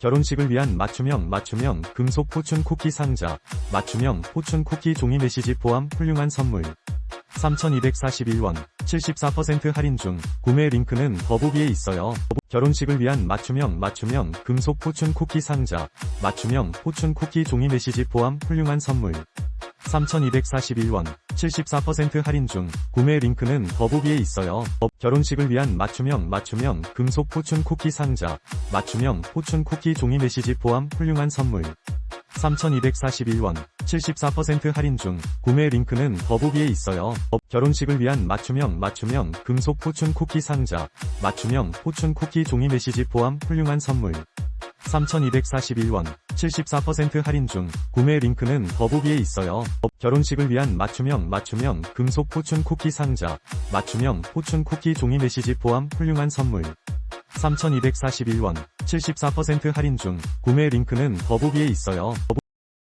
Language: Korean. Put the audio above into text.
결혼식을 위한 맞춤형 맞춤형 금속 포춘 쿠키 상자, 맞춤형 포춘 쿠키 종이 메시지 포함 훌륭한 선물. 3,241원, 74% 할인 중, 구매 링크는 더보기에 있어요. 결혼식을 위한 맞춤형 맞춤형 금속 포춘 쿠키 상자, 맞춤형 포춘 쿠키 종이 메시지 포함 훌륭한 선물. 3,241원, 74% 할인 중, 구매 링크는 더보기에 있어요. 결혼식을 위한 맞춤형 맞춤형 금속 포춘 쿠키 상자, 맞춤형 포춘 쿠키 종이 메시지 포함 훌륭한 선물. 3,241원, 74% 할인 중, 구매 링크는 더보기에 있어요. 결혼식을 위한 맞춤형 맞춤형 금속 포춘 쿠키 상자, 맞춤형 포춘 쿠키 종이 메시지 포함 훌륭한 선물. 3,241원, 74% 할인 중, 구매 링크는 더보기에 있어요. 결혼식을 위한 맞춤형 맞춤형 금속 포춘 쿠키 상자, 맞춤형 포춘 쿠키 종이 메시지 포함 훌륭한 선물. 3,241원, 74% 할인 중, 구매 링크는 더보기에 있어요.